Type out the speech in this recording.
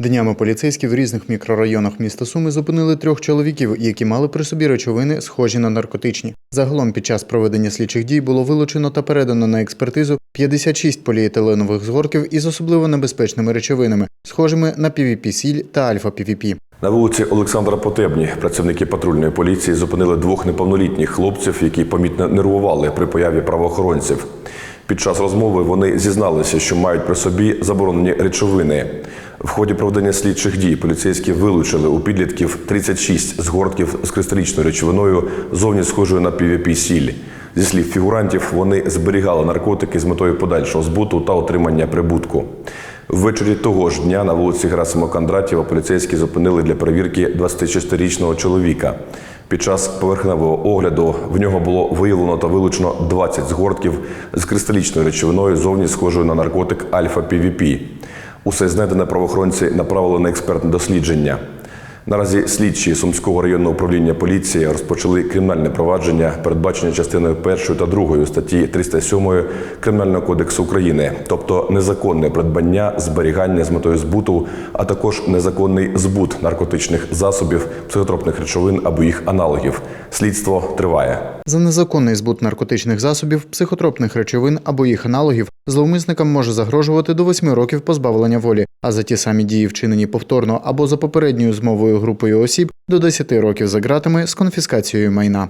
Днями поліцейські в різних мікрорайонах міста Суми зупинили трьох чоловіків, які мали при собі речовини, схожі на наркотичні. Загалом під час проведення слідчих дій було вилучено та передано на експертизу 56 поліетиленових згортків із особливо небезпечними речовинами, схожими на PVP-сіль та альфа-PVP. На вулиці Олександра Потебні працівники патрульної поліції зупинили двох неповнолітніх хлопців, які помітно нервували при появі правоохоронців. Під час розмови вони зізналися, що мають при собі заборонені речовини. В ході проведення слідчих дій поліцейські вилучили у підлітків 36 згортків з кристалічною речовиною, зовні схожою на PVP-сіль. Зі слів фігурантів, вони зберігали наркотики з метою подальшого збуту та отримання прибутку. Ввечері того ж дня на вулиці Герасима Кондратєва поліцейські зупинили для перевірки 26-річного чоловіка. Під час поверхневого огляду в нього було виявлено та вилучено 20 згортків з кристалічною речовиною, зовні схожою на наркотик альфа-ПВП. Усе знайдене правоохоронці направили на експертне дослідження. Наразі слідчі Сумського районного управління поліції розпочали кримінальне провадження, передбачене частиною 1 та 2 статті 307 Кримінального кодексу України, тобто незаконне придбання, зберігання з метою збуту, а також незаконний збут наркотичних засобів, психотропних речовин або їх аналогів. Слідство триває. За незаконний збут наркотичних засобів, психотропних речовин або їх аналогів зловмисникам може загрожувати до восьми років позбавлення волі, а за ті самі дії, вчинені повторно або за попередньою змовою групою осіб, до 10 років за ґратами з конфіскацією майна.